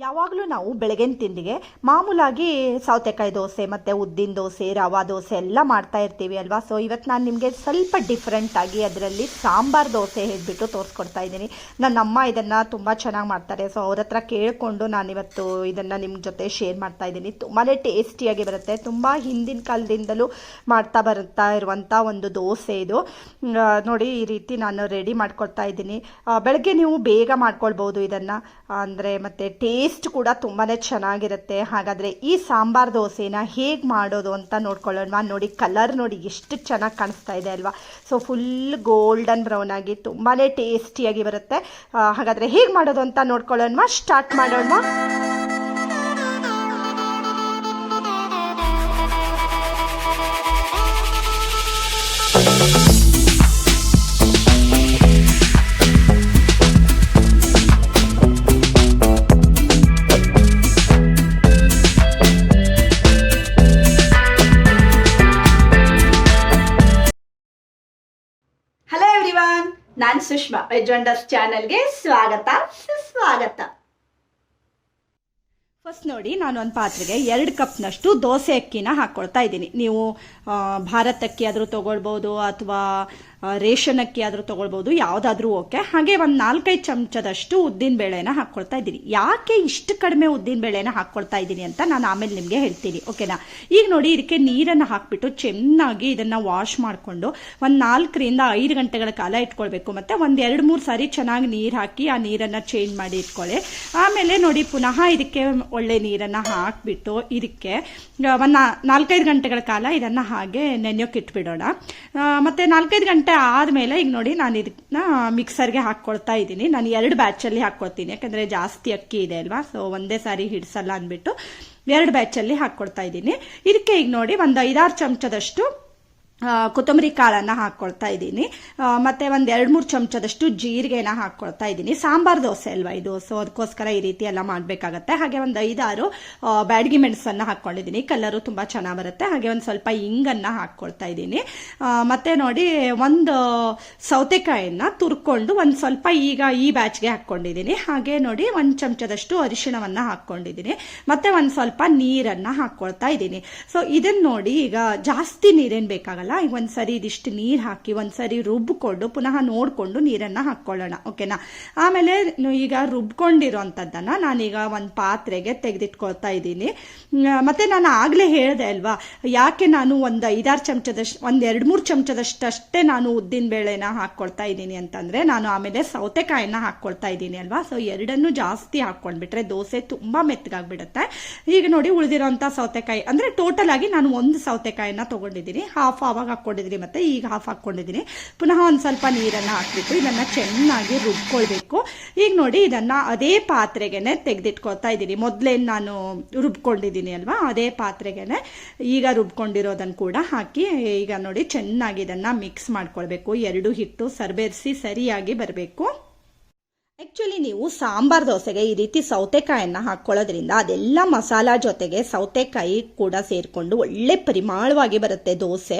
ಯಾವಾಗಲೂ ನಾವು ಬೆಳಗಿನ ತಿಂಡಿಗೆ ಮಾಮೂಲಾಗಿ ಸೌತೆಕಾಯಿ ದೋಸೆ, ಮತ್ತು ಉದ್ದಿನ ದೋಸೆ, ರವಾ ದೋಸೆ ಎಲ್ಲ ಮಾಡ್ತಾ ಇರ್ತೀವಿ ಅಲ್ವಾ? ಸೊ ಇವತ್ತು ನಾನು ನಿಮಗೆ ಸ್ವಲ್ಪ ಡಿಫ್ರೆಂಟಾಗಿ ಅದರಲ್ಲಿ ಸಾಂಬಾರ್ ದೋಸೆ ಹೇಳಿಬಿಟ್ಟು ತೋರಿಸ್ಕೊಡ್ತಾ ಇದ್ದೀನಿ. ನನ್ನ ಅಮ್ಮ ಇದನ್ನು ತುಂಬ ಚೆನ್ನಾಗಿ ಮಾಡ್ತಾರೆ. ಸೊ ಅವ್ರ ಹತ್ರ ಕೇಳಿಕೊಂಡು ನಾನಿವತ್ತು ಇದನ್ನು ನಿಮ್ಮ ಜೊತೆ ಶೇರ್ ಮಾಡ್ತಾ ಇದ್ದೀನಿ. ತುಂಬಾ ಟೇಸ್ಟಿಯಾಗಿ ಬರುತ್ತೆ. ತುಂಬ ಹಿಂದಿನ ಕಾಲದಿಂದಲೂ ಮಾಡ್ತಾ ಬರ್ತಾ ಇರುವಂಥ ಒಂದು ದೋಸೆ ಇದು. ನೋಡಿ, ಈ ರೀತಿ ನಾನು ರೆಡಿ ಮಾಡ್ಕೊಳ್ತಾ ಇದ್ದೀನಿ. ಬೆಳಗ್ಗೆ ನೀವು ಬೇಗ ಮಾಡ್ಕೊಳ್ಬೋದು ಇದನ್ನು. ಅಂದರೆ ಮತ್ತು ಟೇಸ್ಟ್ ಕೂಡ ತುಂಬಾ ಚೆನ್ನಾಗಿರುತ್ತೆ. ಹಾಗಾದರೆ ಈ ಸಾಂಬಾರ್ ದೋಸೆನ ಹೇಗೆ ಮಾಡೋದು ಅಂತ ನೋಡ್ಕೊಳ್ಳೋಣ ನೋಡಿ ಕಲರ್ ನೋಡಿ ಎಷ್ಟು ಚೆನ್ನಾಗಿ ಕಾಣಿಸ್ತಾ ಇದೆ ಅಲ್ವಾ. ಸೊ ಫುಲ್ ಗೋಲ್ಡನ್ ಬ್ರೌನ್ ಆಗಿ ತುಂಬಾ ಟೇಸ್ಟಿಯಾಗಿ ಬರುತ್ತೆ. ಹಾಗಾದರೆ ಹೇಗೆ ಮಾಡೋದು ಅಂತ ನೋಡ್ಕೊಳ್ಳೋಣ ಸ್ಟಾರ್ಟ್ ಮಾಡೋಣ ಹಲೋ ವೆಜ್ ವಂಡರ್ಸ್ ಚಾನೆಲ್ಗೆ ಸ್ವಾಗತ. ಸುಸ್ವಾಗತ. ಫಸ್ಟ್ ನೋಡಿ, ನಾನು ಒಂದು ಪಾತ್ರೆಗೆ ಎರಡು ಕಪ್ನಷ್ಟು ದೋಸೆ ಅಕ್ಕಿನ ಹಾಕ್ಕೊಳ್ತಾ ಇದ್ದೀನಿ. ನೀವು ಭಾರತ ಅಕ್ಕಿ ಆದರೂ ತೊಗೊಳ್ಬೋದು ಅಥವಾ ರೇಷನ್ ಅಕ್ಕಿ ಆದರೂ ತೊಗೊಳ್ಬೋದು, ಯಾವುದಾದ್ರೂ ಓಕೆ. ಹಾಗೆ ಒಂದು ನಾಲ್ಕೈದು ಚಮಚದಷ್ಟು ಉದ್ದಿನ ಬೇಳೆನ ಹಾಕ್ಕೊಳ್ತಾ ಇದ್ದೀನಿ. ಯಾಕೆ ಇಷ್ಟು ಕಡಿಮೆ ಉದ್ದಿನ ಬೇಳೆನ ಹಾಕ್ಕೊಳ್ತಾ ಇದ್ದೀನಿ ಅಂತ ನಾನು ಆಮೇಲೆ ನಿಮಗೆ ಹೇಳ್ತೀನಿ, ಓಕೆನಾ? ಈಗ ನೋಡಿ, ಇದಕ್ಕೆ ನೀರನ್ನು ಹಾಕ್ಬಿಟ್ಟು ಚೆನ್ನಾಗಿ ಇದನ್ನು ವಾಶ್ ಮಾಡಿಕೊಂಡು ಒಂದು ನಾಲ್ಕರಿಂದ ಐದು ಗಂಟೆಗಳ ಕಾಲ ಇಟ್ಕೊಳ್ಬೇಕು. ಮತ್ತು ಒಂದು ಎರಡು ಮೂರು ಸಾರಿ ಚೆನ್ನಾಗಿ ನೀರು ಹಾಕಿ ಆ ನೀರನ್ನು ಚೇಂಜ್ ಮಾಡಿ ಇಟ್ಕೊಳ್ಳಿ. ಆಮೇಲೆ ನೋಡಿ, ಪುನಃ ಇದಕ್ಕೆ ಒಳ್ಳೆ ನೀರನ್ನು ಹಾಕಿಬಿಟ್ಟು ಇದಕ್ಕೆ ಒಂದು ನಾಲ್ಕೈದು ಗಂಟೆಗಳ ಕಾಲ ಇದನ್ನು ಹಾಗೆ ನೆನೆಯೋಕೆ ಇಟ್ಬಿಡೋಣ. ಮತ್ತು ನಾಲ್ಕೈದು ಗಂಟೆ ಆದಮೇಲೆ ಈಗ ನೋಡಿ ನಾನು ಇದನ್ನ ಮಿಕ್ಸರ್ಗೆ ಹಾಕ್ಕೊಳ್ತಾ ಇದ್ದೀನಿ. ನಾನು ಎರಡು ಬ್ಯಾಚಲ್ಲಿ ಹಾಕ್ಕೊಳ್ತೀನಿ ಯಾಕಂದರೆ ಜಾಸ್ತಿ ಅಕ್ಕಿ ಇದೆ ಅಲ್ವಾ? ಸೊ ಒಂದೇ ಸಾರಿ ಹಿಡಿಸಲ್ಲ ಅಂದ್ಬಿಟ್ಟು ಎರಡು ಬ್ಯಾಚಲ್ಲಿ ಹಾಕ್ಕೊಳ್ತಾ ಇದ್ದೀನಿ. ಇದಕ್ಕೆ ಈಗ ನೋಡಿ ಒಂದು ಐದಾರು ಚಮಚದಷ್ಟು ಕೊತ್ತಂಬರಿ ಕಾಳನ್ನು ಹಾಕ್ಕೊಳ್ತಾ ಇದ್ದೀನಿ. ಮತ್ತೆ ಒಂದು ಎರಡು ಮೂರು ಚಮಚದಷ್ಟು ಜೀರಿಗೆನ ಹಾಕ್ಕೊಳ್ತಾ ಇದ್ದೀನಿ. ಸಾಂಬಾರ್ ದೋಸೆ ಅಲ್ವಾ ಇದು? ಸೊ ಅದಕ್ಕೋಸ್ಕರ ಈ ರೀತಿ ಎಲ್ಲ ಮಾಡಬೇಕಾಗತ್ತೆ. ಹಾಗೆ ಒಂದು ಐದಾರು ಬ್ಯಾಡ್ಗಿ ಮೆಣಸನ್ನು ಹಾಕ್ಕೊಂಡಿದ್ದೀನಿ ಕಲರು ತುಂಬ ಚೆನ್ನಾಗಿ ಬರುತ್ತೆ. ಹಾಗೆ ಒಂದು ಸ್ವಲ್ಪ ಇಂಗನ್ನು ಹಾಕ್ಕೊಳ್ತಾ ಇದ್ದೀನಿ. ಮತ್ತೆ ನೋಡಿ, ಒಂದು ಸೌತೆಕಾಯಿನ ತುರ್ಕೊಂಡು ಒಂದು ಸ್ವಲ್ಪ ಈಗ ಈ ಬ್ಯಾಚ್ಗೆ ಹಾಕ್ಕೊಂಡಿದ್ದೀನಿ ಹಾಗೆ ನೋಡಿ, ಒಂದು ಚಮಚದಷ್ಟು ಅರಿಶಿಣವನ್ನು ಹಾಕ್ಕೊಂಡಿದ್ದೀನಿ ಮತ್ತೆ ಒಂದು ಸ್ವಲ್ಪ ನೀರನ್ನು ಹಾಕ್ಕೊಳ್ತಾ ಇದ್ದೀನಿ. ಸೊ ಇದನ್ನ ನೋಡಿ ಈಗ ಜಾಸ್ತಿ ನೀರೇನು ಬೇಕಾಗಲ್ಲ ಈಗ ಒಂದು ಸರಿ ಇದಿಷ್ಟು ನೀರು ಹಾಕಿ ಒಂದು ಸರಿ ರುಬ್ಕೊಂಡು, ಪುನಃ ನೋಡಿಕೊಂಡು ನೀರನ್ನು ಹಾಕ್ಕೊಳ್ಳೋಣ, ಓಕೆನಾ? ಆಮೇಲೆ ಈಗ ರುಬ್ಕೊಂಡಿರೋಂಥದ್ದನ್ನ ನಾನೀಗ ಒಂದು ಪಾತ್ರೆಗೆ ತೆಗೆದಿಟ್ಕೊಳ್ತಾ ಇದ್ದೀನಿ. ಮತ್ತೆ ನಾನು ಆಗಲೇ ಹೇಳಿದೆ ಅಲ್ವಾ, ಯಾಕೆ ನಾನು ಒಂದು ಐದಾರು ಚಮಚದಷ್ಟು, ಒಂದು ಎರಡು ಮೂರು ಚಮಚದಷ್ಟಷ್ಟೇ ನಾನು ಉದ್ದಿನ ಬೇಳೆನ ಹಾಕ್ಕೊಳ್ತಾ ಇದ್ದೀನಿ ಅಂತಂದರೆ, ನಾನು ಆಮೇಲೆ ಸೌತೆಕಾಯಿನ ಹಾಕ್ಕೊಳ್ತಾ ಇದ್ದೀನಿ ಅಲ್ವಾ? ಸೊ, ಎರಡನ್ನು ಜಾಸ್ತಿ ಹಾಕ್ಕೊಂಡ್ಬಿಟ್ರೆ ದೋಸೆ ತುಂಬ ಮೆತ್ತಗಾಗ್ಬಿಡುತ್ತೆ. ಈಗ ನೋಡಿ ಉಳಿದಿರೋಂಥ ಸೌತೆಕಾಯಿ, ಅಂದರೆ ಟೋಟಲ್ ಆಗಿ ನಾನು ಒಂದು ಸೌತೆಕಾಯಿನ ತೊಗೊಂಡಿದ್ದೀನಿ ಹಾಫ್ ಆವಾಗ ಹಾಕ್ಕೊಂಡಿದ್ದೀನಿ ಮತ್ತು ಈಗ ಹಾಫ್ ಹಾಕ್ಕೊಂಡಿದ್ದೀನಿ. ಪುನಃ ಒಂದು ಸ್ವಲ್ಪ ನೀರನ್ನು ಹಾಕ್ಬಿಟ್ಟು ಇದನ್ನು ಚೆನ್ನಾಗಿ ರುಬ್ಕೊಳ್ಬೇಕು. ಈಗ ನೋಡಿ ಇದನ್ನು ಅದೇ ಪಾತ್ರೆಗೇನೆ ತೆಗೆದಿಟ್ಕೊಳ್ತಾ ಇದ್ದೀನಿ. ಮೊದಲೇನು ನಾನು ರುಬ್ಕೊಂಡಿದ್ದೀನಿ ಅಲ್ವಾ? ಅದೇ ಪಾತ್ರೆಗೇನೆ ಈಗ ರುಬ್ಕೊಂಡಿರೋದನ್ನು ಕೂಡ ಹಾಕಿ, ಈಗ ನೋಡಿ ಚೆನ್ನಾಗಿ ಇದನ್ನು ಮಿಕ್ಸ್ ಮಾಡ್ಕೊಳ್ಬೇಕು. ಎರಡು ಹಿಟ್ಟು ಸರ್ಬೇರಿಸಿ ಸರಿಯಾಗಿ ಬರಬೇಕು. ಆ್ಯಕ್ಚುಲಿ ನೀವು ಸಾಂಬಾರ್ ದೋಸೆಗೆ ಈ ರೀತಿ ಸೌತೆಕಾಯನ್ನು ಹಾಕ್ಕೊಳ್ಳೋದ್ರಿಂದ ಅದೆಲ್ಲ ಮಸಾಲ ಜೊತೆಗೆ ಸೌತೆಕಾಯಿ ಕೂಡ ಸೇರಿಕೊಂಡು ಒಳ್ಳೆ ಪರಿಮಾಣವಾಗಿ ಬರುತ್ತೆ ದೋಸೆ.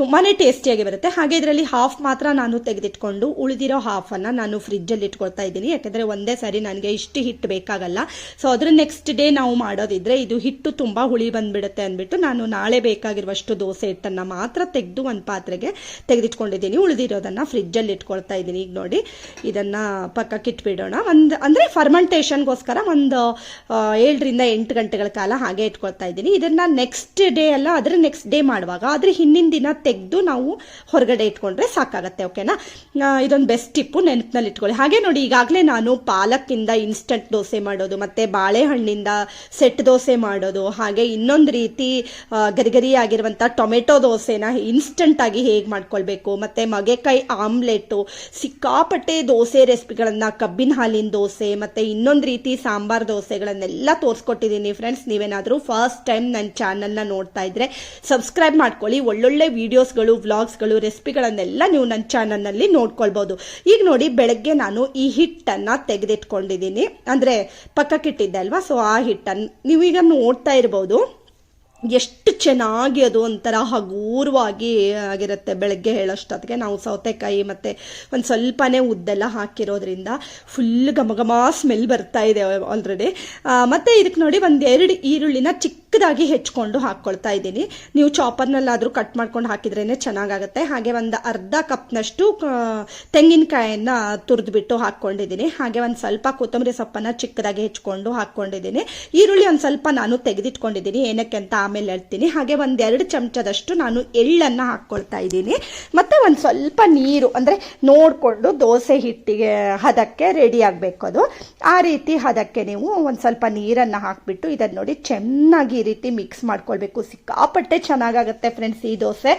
ತುಂಬಾ ಟೇಸ್ಟಿಯಾಗಿ ಬರುತ್ತೆ. ಹಾಗೆ ಇದರಲ್ಲಿ ಹಾಫ್ ಮಾತ್ರ ನಾನು ತೆಗೆದಿಟ್ಕೊಂಡು ಉಳಿದಿರೋ ಹಾಫನ್ನು ನಾನು ಫ್ರಿಜ್ಜಲ್ಲಿ ಇಟ್ಕೊಳ್ತಾ ಇದ್ದೀನಿ. ಯಾಕೆಂದರೆ ಒಂದೇ ಸಾರಿ ನನಗೆ ಇಷ್ಟು ಹಿಟ್ಟು ಬೇಕಾಗಲ್ಲ. ಸೊ ಅದ್ರ ನೆಕ್ಸ್ಟ್ ಡೇ ನಾವು ಮಾಡೋದಿದ್ರೆ ಇದು ಹಿಟ್ಟು ತುಂಬ ಹುಳಿ ಬಂದುಬಿಡುತ್ತೆ ಅಂದ್ಬಿಟ್ಟು ನಾನು ನಾಳೆ ಬೇಕಾಗಿರುವಷ್ಟು ದೋಸೆ ಹಿಟ್ಟನ್ನು ಮಾತ್ರ ತೆಗೆದು ಒಂದು ಪಾತ್ರೆಗೆ ತೆಗೆದಿಟ್ಕೊಂಡಿದ್ದೀನಿ. ಉಳಿದಿರೋದನ್ನು ಫ್ರಿಜ್ಜಲ್ಲಿ ಇಟ್ಕೊಳ್ತಾ ಇದ್ದೀನಿ. ಈಗ ನೋಡಿ, ಇದನ್ನು ಪಕ್ಕಕ್ಕೆ ಇಟ್ಬಿಡೋಣ. ಒಂದು ಅಂದರೆ ಫರ್ಮೆಂಟೇಷನ್ಗೋಸ್ಕರ ಒಂದು ಏಳರಿಂದ ಎಂಟು ಗಂಟೆಗಳ ಕಾಲ ಹಾಗೆ ಇಟ್ಕೊಳ್ತಾ ಇದ್ದೀನಿ. ಇದನ್ನು ನೆಕ್ಸ್ಟ್ ಡೇ ಅಲ್ಲ ಅದರ ನೆಕ್ಸ್ಟ್ ಡೇ ಮಾಡುವಾಗ. ಆದರೆ ಹಿಂದಿನ ದಿನ ತೆಗೆದು ನಾವು ಹೊರಗಡೆ ಇಟ್ಕೊಂಡ್ರೆ ಸಾಕಾಗತ್ತೆ ಓಕೆನಾ ಇದೊಂದು ಬೆಸ್ಟ್ ಟಿಪ್ಪು ನೆನಪಿನಲ್ಲಿ ಇಟ್ಕೊಳ್ಳಿ. ಹಾಗೆ ನೋಡಿ, ಈಗಾಗಲೇ ನಾನು ಪಾಲಕ್ಕಿಂದ ಇನ್ಸ್ಟಂಟ್ ದೋಸೆ ಮಾಡೋದು, ಮತ್ತು ಬಾಳೆಹಣ್ಣಿಂದ ಸೆಟ್ ದೋಸೆ ಮಾಡೋದು, ಹಾಗೆ ಇನ್ನೊಂದು ರೀತಿ ಗರಿಗರಿ ಆಗಿರುವಂಥ ಟೊಮೆಟೊ ದೋಸೆನ ಇನ್ಸ್ಟಂಟಾಗಿ ಹೇಗೆ ಮಾಡ್ಕೊಳ್ಬೇಕು, ಮತ್ತು ಮಗೆಕಾಯಿ ಆಮ್ಲೆಟ್ಟು ಸಿಕ್ಕಾಪಟ್ಟೆ ದೋಸೆ ರೆಸಿಪಿಗಳನ್ನು ಕಬ್ಬಿನ ಹಾಲಿನ ದೋಸೆ ಮತ್ತು ಇನ್ನೊಂದು ರೀತಿ ಸಾಂಬಾರ್ ದೋಸೆಗಳನ್ನೆಲ್ಲ ತೋರಿಸ್ಕೊಟ್ಟಿದ್ದೀನಿ ಫ್ರೆಂಡ್ಸ್. ನೀವೇನಾದರೂ ಫಸ್ಟ್ ಟೈಮ್ ನನ್ನ ಚಾನಲ್ನ ನೋಡ್ತಾ ಇದ್ರೆ ಸಬ್ಸ್ಕ್ರೈಬ್ ಮಾಡ್ಕೊಳ್ಳಿ. ಒಳ್ಳೊಳ್ಳೆ ವೀಡಿಯೋಸ್ಗಳು ವ್ಲಾಗ್ಸ್ಗಳು ರೆಸಿಪಿಗಳನ್ನೆಲ್ಲ ನೀವು ನನ್ನ ಚಾನಲ್ನಲ್ಲಿ ನೋಡ್ಕೊಳ್ಬೋದು. ಈಗ ನೋಡಿ ಬೆಳಗ್ಗೆ ನಾನು ಈ ಹಿಟ್ಟನ್ನು ತೆಗೆದಿಟ್ಕೊಂಡಿದ್ದೀನಿ. ಅಂದರೆ ಪಕ್ಕಕ್ಕಿಟ್ಟಿದ್ದೆ ಅಲ್ವಾ? ಸೊ ಆ ಹಿಟ್ಟನ್ನು ನೀವೀಗ ನೋಡ್ತಾ ಇರ್ಬೋದು. ಎಷ್ಟು ಚೆನ್ನಾಗಿ ಅದು ಒಂಥರ ಹಗೂರವಾಗಿ ಆಗಿರುತ್ತೆ ಬೆಳಗ್ಗೆ ಹೇಳೋಷ್ಟೊತ್ತಿಗೆ. ನಾವು ಸೌತೆಕಾಯಿ ಮತ್ತು ಒಂದು ಸ್ವಲ್ಪನೇ ಉದ್ದೆಲ್ಲ ಹಾಕಿರೋದ್ರಿಂದ ಫುಲ್ ಘಮ ಘಮ ಸ್ಮೆಲ್ ಬರ್ತಾ ಇದೆ ಆಲ್ರೆಡಿ ಮತ್ತು ಇದಕ್ಕೆ ನೋಡಿ ಒಂದು ಎರಡು ಈರುಳ್ಳಿನ ಚಿಕ್ಕದಾಗಿ ಹೆಚ್ಕೊಂಡು ಹಾಕ್ಕೊಳ್ತಾ ಇದ್ದೀನಿ. ನೀವು ಚಾಪರ್ನಲ್ಲಾದರೂ ಕಟ್ ಮಾಡ್ಕೊಂಡು ಹಾಕಿದ್ರೇ ಚೆನ್ನಾಗಾಗುತ್ತೆ. ಹಾಗೆ ಒಂದು ಅರ್ಧ ಕಪ್ನಷ್ಟು ತೆಂಗಿನಕಾಯನ್ನ ತುರಿದ್ಬಿಟ್ಟು ಹಾಕ್ಕೊಂಡಿದ್ದೀನಿ ಹಾಗೆ ಒಂದು ಸ್ವಲ್ಪ ಕೊತ್ತಂಬರಿ ಸೊಪ್ಪನ್ನು ಚಿಕ್ಕದಾಗಿ ಹೆಚ್ಕೊಂಡು ಹಾಕ್ಕೊಂಡಿದ್ದೀನಿ ಈರುಳ್ಳಿ ಒಂದು ಸ್ವಲ್ಪ ನಾನು ತೆಗೆದಿಟ್ಕೊಂಡಿದ್ದೀನಿ. ಏನಕ್ಕೆ ಅಂತ ಆಮೇಲೆ ಹೇಳ್ತೀನಿ. ಹಾಗೆ ಒಂದೆರಡು ಚಮಚದಷ್ಟು ನಾನು ಎಳ್ಳನ್ನು ಹಾಕ್ಕೊಳ್ತಾ ಇದ್ದೀನಿ. ಮತ್ತು ಒಂದು ಸ್ವಲ್ಪ ನೀರು, ಅಂದರೆ ನೋಡಿಕೊಂಡು ದೋಸೆ ಹಿಟ್ಟಿಗೆ ಹದಕ್ಕೆ ರೆಡಿ ಆಗಬೇಕು ಅದು. ಆ ರೀತಿ ಹದಕ್ಕೆ ನೀವು ಒಂದು ಸ್ವಲ್ಪ ನೀರನ್ನು ಹಾಕಿಬಿಟ್ಟು ಇದನ್ನು ನೋಡಿ ಚೆನ್ನಾಗಿ ಈ ರೀತಿ ಮಿಕ್ಸ್ ಮಾಡ್ಕೊಳ್ಬೇಕು. ಸಿಕ್ಕಾಪಟ್ಟೆ ಚೆನ್ನಾಗಾಗತ್ತೆ ಫ್ರೆಂಡ್ಸ್ ಈ ದೋಸೆ.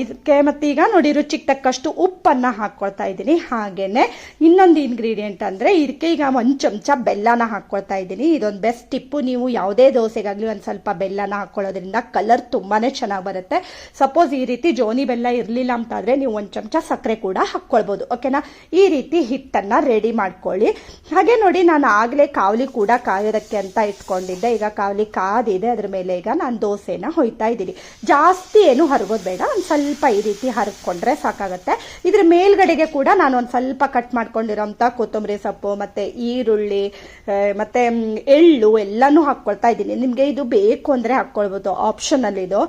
ಇದಕ್ಕೆ ಮತ್ತು ಈಗ ನೋಡಿ ರುಚಿಗೆ ತಕ್ಕಷ್ಟು ಉಪ್ಪನ್ನು ಹಾಕ್ಕೊಳ್ತಾ ಇದ್ದೀನಿ. ಹಾಗೆಯೇ ಇನ್ನೊಂದು ಇಂಗ್ರೀಡಿಯೆಂಟ್ ಅಂದರೆ ಇದಕ್ಕೆ ಈಗ ಒಂದು ಚಮಚ ಬೆಲ್ಲನ ಹಾಕ್ಕೊಳ್ತಾ ಇದ್ದೀನಿ. ಇದೊಂದು ಬೆಸ್ಟ್ ಟಿಪ್ಪು ನೀವು ಯಾವುದೇ ದೋಸೆಗಾಗಲಿ ಒಂದು ಸ್ವಲ್ಪ ಬೆಲ್ಲನ ಹಾಕ್ಕೊಳ್ಳೋದ್ರಿಂದ ಕಲರ್ ತುಂಬಾ ಚೆನ್ನಾಗಿ ಬರುತ್ತೆ. ಸಪೋಸ್ ಈ ರೀತಿ ಜೋನಿ ಬೆಲ್ಲ ಇರಲಿಲ್ಲ ಅಂತಾದರೆ ನೀವು ಒಂದು ಚಮಚ ಸಕ್ಕರೆ ಕೂಡ ಹಾಕ್ಕೊಳ್ಬೋದು ಓಕೆನಾ ಈ ರೀತಿ ಹಿಟ್ಟನ್ನು ರೆಡಿ ಮಾಡ್ಕೊಳ್ಳಿ. ಹಾಗೆ ನೋಡಿ ನಾನು ಆಗಲೇ ಕಾವಲಿ ಕೂಡ ಕಾಯೋದಕ್ಕೆ ಅಂತ ಇಟ್ಕೊಂಡಿದ್ದೆ. ಈಗ ಕಾವಲಿ ಕಾದಿದೆ ಅದ್ರ ಮೇಲೆ ಈಗ ನಾನು ದೋಸೆನ ಹೊಯ್ತಾ ಇದ್ದೀನಿ. ಜಾಸ್ತಿ ಏನು ಹರಗೋದು ಬೇಡ, ಒಂದು ಸ್ವಲ್ಪ ಈ ರೀತಿ ಹರಕೊಂಡ್ರೆ ಸಾಕಾಗುತ್ತೆ. ಇದ್ರ ಮೇಲ್ಗಡೆಗೆ ಕೂಡ ನಾನು ಒಂದು ಸ್ವಲ್ಪ ಕಟ್ ಮಾಡ್ಕೊಂಡಿರೋಂಥ ಕೊತ್ತಂಬರಿ ಸೊಪ್ಪು, ಮತ್ತು ಈರುಳ್ಳಿ ಮತ್ತೆ ಎಳ್ಳು ಎಲ್ಲನೂ ಹಾಕ್ಕೊಳ್ತಾ ಇದ್ದೀನಿ. ನಿಮಗೆ ಇದು ಬೇಕು ಅಂದರೆ ಹಾಕ್ಕೊಳ್ಬೋದು ಆಪ್ಷನಲ್ಲಿ ಇದು.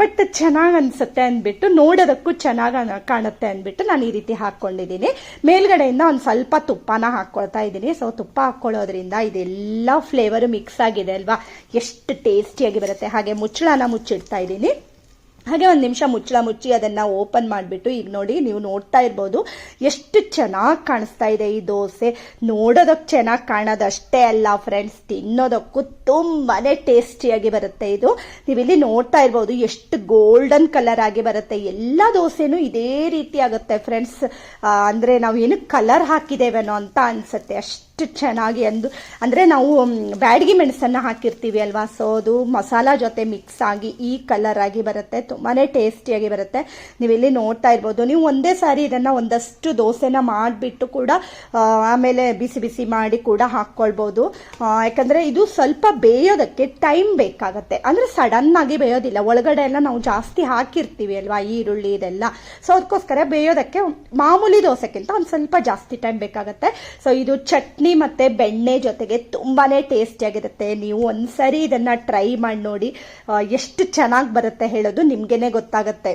ಬಟ್ ಚೆನ್ನಾಗಿ ಅನಿಸುತ್ತೆ ಅಂದ್ಬಿಟ್ಟು, ನೋಡೋದಕ್ಕೂ ಚೆನ್ನಾಗಿ ಕಾಣುತ್ತೆ ಅಂದ್ಬಿಟ್ಟು ನಾನು ಈ ರೀತಿ ಹಾಕ್ಕೊಂಡಿದ್ದೀನಿ ಮೇಲ್ಗಡೆಯಿಂದ ಒಂದು ಸ್ವಲ್ಪ ತುಪ್ಪನ ಹಾಕ್ಕೊಳ್ತಾ ಇದ್ದೀನಿ. ಸೊ ತುಪ್ಪ ಹಾಕ್ಕೊಳ್ಳೋದ್ರಿಂದ ಇದೆಲ್ಲ ಫ್ಲೇವರು ಮಿಕ್ಸ್ ಆಗಿದೆ ಅಲ್ವಾ? ಎಷ್ಟು ಟೇಸ್ಟಿಯಾಗಿ ಬರುತ್ತೆ, ಹಾಗೆ ಮುಚ್ಚಳನ ಮುಚ್ಚಿಡ್ತಾ ಇದ್ದೀನಿ. ಹಾಗೆ ಒಂದು ನಿಮಿಷ ಮುಚ್ಚಳ ಮುಚ್ಚಿ ಅದನ್ನು ಓಪನ್ ಮಾಡಿಬಿಟ್ಟು ಈಗ ನೋಡಿ ನೀವು ನೋಡ್ತಾ ಇರ್ಬೋದು ಎಷ್ಟು ಚೆನ್ನಾಗಿ ಕಾಣಿಸ್ತಾ ಇದೆ ಈ ದೋಸೆ. ನೋಡೋದಕ್ಕೆ ಚೆನ್ನಾಗಿ ಕಾಣೋದಷ್ಟೇ ಅಲ್ಲ ಫ್ರೆಂಡ್ಸ್, ತಿನ್ನೋದಕ್ಕೂ ತುಂಬಾ ಟೇಸ್ಟಿಯಾಗಿ ಬರುತ್ತೆ ಇದು. ನೀವು ಇಲ್ಲಿ ನೋಡ್ತಾ ಇರ್ಬೋದು ಎಷ್ಟು ಗೋಲ್ಡನ್ ಕಲರ್ ಆಗಿ ಬರುತ್ತೆ. ಎಲ್ಲ ದೋಸೆನೂ ಇದೇ ರೀತಿ ಆಗುತ್ತೆ ಫ್ರೆಂಡ್ಸ್. ಅಂದರೆ ನಾವು ಏನು ಕಲರ್ ಹಾಕಿದ್ದೇವೇನೋ ಅಂತ ಅನಿಸುತ್ತೆ ಅಷ್ಟು. ಚೆನ್ನಾಗಿ ಅಂದು ಅಂದರೆ ನಾವು ಬ್ಯಾಡ್ಗಿ ಮೆಣಸನ್ನು ಹಾಕಿರ್ತೀವಿ ಅಲ್ವಾ? ಸೊ ಅದು ಮಸಾಲ ಜೊತೆ ಮಿಕ್ಸ್ ಆಗಿ ಈ ಕಲರ್ ಆಗಿ ಬರುತ್ತೆ. ತುಂಬಾ ಟೇಸ್ಟಿಯಾಗಿ ಬರುತ್ತೆ. ನೀವು ಇಲ್ಲಿ ನೋಡ್ತಾ ಇರ್ಬೋದು. ನೀವು ಒಂದೇ ಸಾರಿ ಇದನ್ನು ಒಂದಷ್ಟು ದೋಸೆನ ಮಾಡಿಬಿಟ್ಟು ಕೂಡ ಆಮೇಲೆ ಬಿಸಿ ಬಿಸಿ ಮಾಡಿ ಕೂಡ ಹಾಕ್ಕೊಳ್ಬೋದು ಯಾಕಂದರೆ ಇದು ಸ್ವಲ್ಪ ಬೇಯೋದಕ್ಕೆ ಟೈಮ್ ಬೇಕಾಗುತ್ತೆ. ಅಂದರೆ ಸಡನ್ನಾಗಿ ಬೇಯೋದಿಲ್ಲ. ಒಳಗಡೆ ಎಲ್ಲ ನಾವು ಜಾಸ್ತಿ ಹಾಕಿರ್ತೀವಿ ಅಲ್ವಾ? ಈರುಳ್ಳಿ ಇದೆಲ್ಲ. ಸೊ ಅದಕ್ಕೋಸ್ಕರ ಬೇಯೋದಕ್ಕೆ ಮಾಮೂಲಿ ದೋಸೆಗಿಂತ ಒಂದು ಸ್ವಲ್ಪ ಜಾಸ್ತಿ ಟೈಮ್ ಬೇಕಾಗುತ್ತೆ. ಸೊ ಇದು ಚಟ್ನಿ ಮತ್ತು ಬೆಣ್ಣೆ ಜೊತೆಗೆ ತುಂಬಾ ಟೇಸ್ಟಿಯಾಗಿರುತ್ತೆ ನೀವು ಒಂದ್ಸರಿ ಇದನ್ನು ಟ್ರೈ ಮಾಡಿ ನೋಡಿ ಎಷ್ಟು ಚೆನ್ನಾಗಿ ಬರುತ್ತೆ ಹೇಳೋದು ನಿಮಗೇನೆ ಗೊತ್ತಾಗುತ್ತೆ.